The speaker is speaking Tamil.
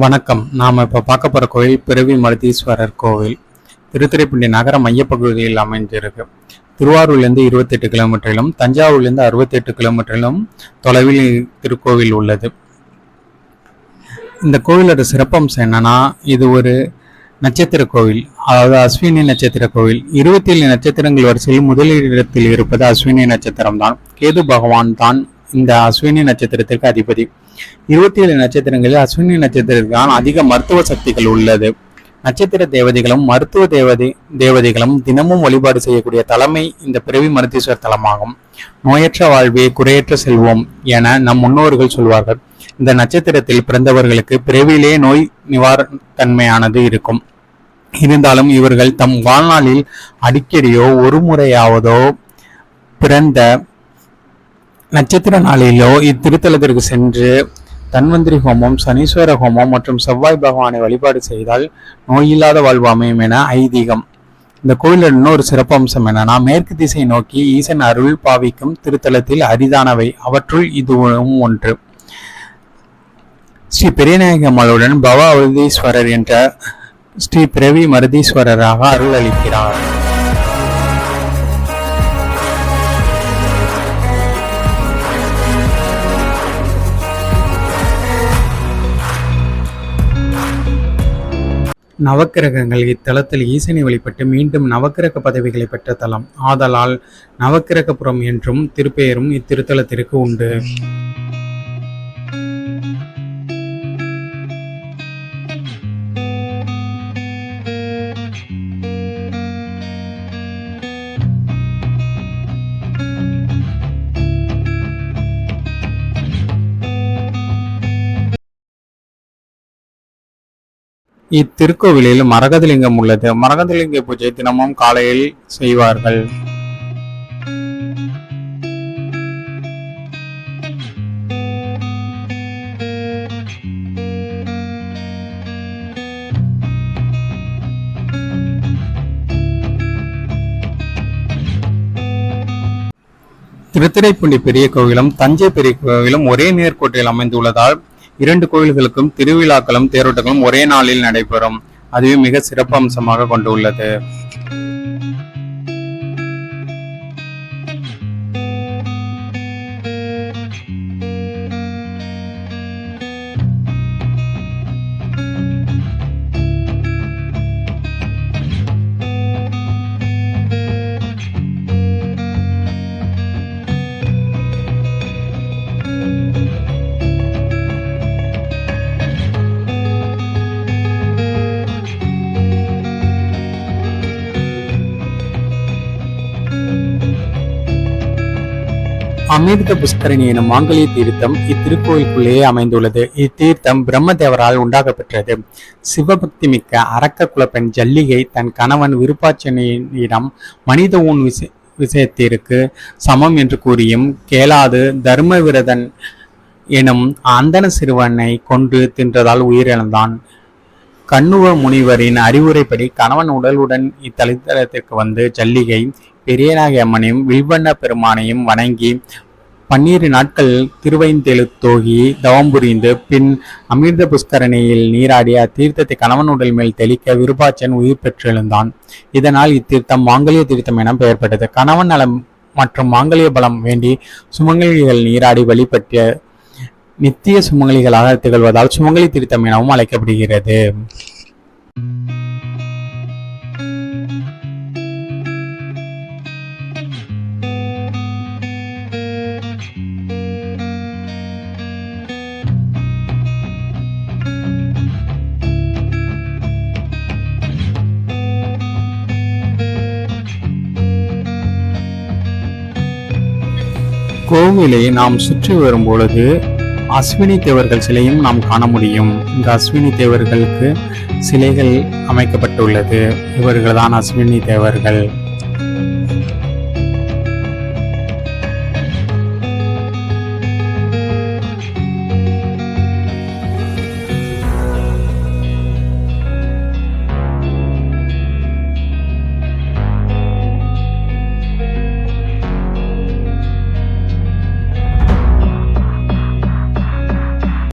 வணக்கம். நாம் இப்போ பார்க்க போகிற கோயில் பிறவி மருதீஸ்வரர் கோவில். திருத்துறைப்பூண்டி நகர மையப்பகுதியில் அமைஞ்சிருக்கு திருவாரூர்லேருந்து இருபத்தெட்டு கிலோமீட்டரிலும் தஞ்சாவூர்லேருந்து அறுபத்தெட்டு கிலோமீட்டரிலும் தொலைவில் திருக்கோவில் உள்ளது. இந்த கோவிலோட சிறப்பம்சம் என்னன்னா இது ஒரு நட்சத்திர கோவில். அதாவது அஸ்வினி நட்சத்திர கோவில். இருபத்தி ஏழு நட்சத்திரங்கள் வரிசையில் முதலிடத்தில் இருப்பது அஸ்வினி நட்சத்திரம் தான் கேது பகவான் தான் இந்த அஸ்வினி நட்சத்திரத்திற்கு அதிபதி. இருபத்தி ஏழு நட்சத்திரங்களில் அஸ்வினி நட்சத்திரத்திற்கான அதிக மருத்துவ சக்திகள் உள்ளது. நட்சத்திர தேவதைகளும் மருத்துவ தேவதை தேவதைகளும் தினமும் வழிபாடு செய்யக்கூடிய தலைமை இந்த பிறவி மருத்துவ தலமாகும். நோயற்ற வாழ்வே குறையற்ற செல்வம் என நம் முன்னோர்கள் சொல்வார்கள். இந்த நட்சத்திரத்தில் பிறந்தவர்களுக்கு பிறவிலே நோய் நிவாரண தன்மையானது இருக்கும். இருந்தாலும் இவர்கள் தம் வாழ்நாளில் அடிக்கடியோ ஒரு முறையாவதோ பிறந்த நட்சத்திர நாளிலோ இத்திருத்தலத்திற்கு சென்று தன்வந்திரி ஹோமம் சனீஸ்வர ஹோமம் மற்றும் செவ்வாய் பகவானை வழிபாடு செய்தால் நோயில்லாத வாழ்வு அமையும் என ஐதீகம். இந்த கோயிலில் இன்னொரு சிறப்பம்சம் என்னன்னா மேற்கு திசை நோக்கி ஈசன் அருள் பாவிக்கும் திருத்தலத்தில் அரிதானவை. அவற்றுள் இதுவும் ஒன்று. ஸ்ரீ பெரியநாயக அம்மாளுடன் பவ அவதீஸ்வரர் என்ற ஸ்ரீ பிரவி மருதீஸ்வரராக அருள் அளிக்கிறார். நவக்கிரகங்கள். இத்தலத்தில் ஈசனை வழிபட்டு மீண்டும் நவக்கிரக பதவிகளை பெற்ற தலம். ஆதலால் நவக்கிரகபுரம் என்றும் திருப்பெயரும் இத்திருத்தலத்திற்கு உண்டு. இத்திருக்கோவிலில் மரகதலிங்கம் உள்ளது. மரகதலிங்க பூஜை தினமும் காலையில் செய்வார்கள். திருத்துறைப்பூண்டி பெரிய கோவிலும் தஞ்சை பெரிய கோவிலும் ஒரே நேர்கோட்டில் அமைந்துள்ளதால் இரண்டு கோயில்களுக்கும் திருவிழாக்களும் தேரோட்டங்களும் ஒரே நாளில் நடைபெறும். அதுவே மிக சிறப்பம்சமாக கொண்டுள்ளது. அமிர்த புஷ்கரணி எனும் மாங்கலிய தீர்த்தம் இத்திருக்கோயிலுக்குள்ளேயே அமைந்துள்ளது. இத்தீர்த்தம் பிரம்மதேவரால் தேவரால் பெற்றது சிவபக்தி மிக்க அரக்க குலப்பெண் ஜல்லிகை தன் கணவன் விருப்பாச்சனையிடம் மனித ஊன் விஷ விஷயத்திற்கு சமம் என்று கூறியும் கேளாது தர்மவிரதன் எனும் அந்தன சிறுவனை கொன்று தின்றதால் உயிரிழந்தான். கண்ணுவ முனிவரின் அறிவுரைப்படி கணவன் உடலுடன் இத்தலைத்தளத்திற்கு வந்து ஜல்லிகை பெரியநாயகி அம்மனையும் வில்வண்ண பெருமானையும் வணங்கி பன்னிரு நாட்கள் திருவைந்தெழுத்தோகி தவம் புரிந்து பின் அமிர்த புஷ்கரணியில் நீராடி அத்தீர்த்தத்தை கணவன் உடல் மேல் தெளிக்க விருபாச்சன் உயிர் பெற்றெழுந்தான். இதனால் இத்தீர்த்தம் மாங்கல்ய தீர்த்தம் என பெயர் பெற்றது கணவன் நலம் மற்றும் மாங்கல்ய பலம் வேண்டி சுமங்கலிகள் நீராடி வழிபட்ட நித்திய சுமங்கலிகளாக திகழ்வதால் சுமங்கலி தீர்த்தம் எனவும் அழைக்கப்படுகிறது. கோவிலை நாம் சுற்றி வரும் பொழுது அஸ்வினி தேவர்கள் சிலையும் நாம் காண முடியும். இந்த அஸ்வினி தேவர்களுக்கு சிலைகள் அமைக்கப்பட்டுள்ளது. இவர்கள்தான் அஸ்வினி தேவர்கள்.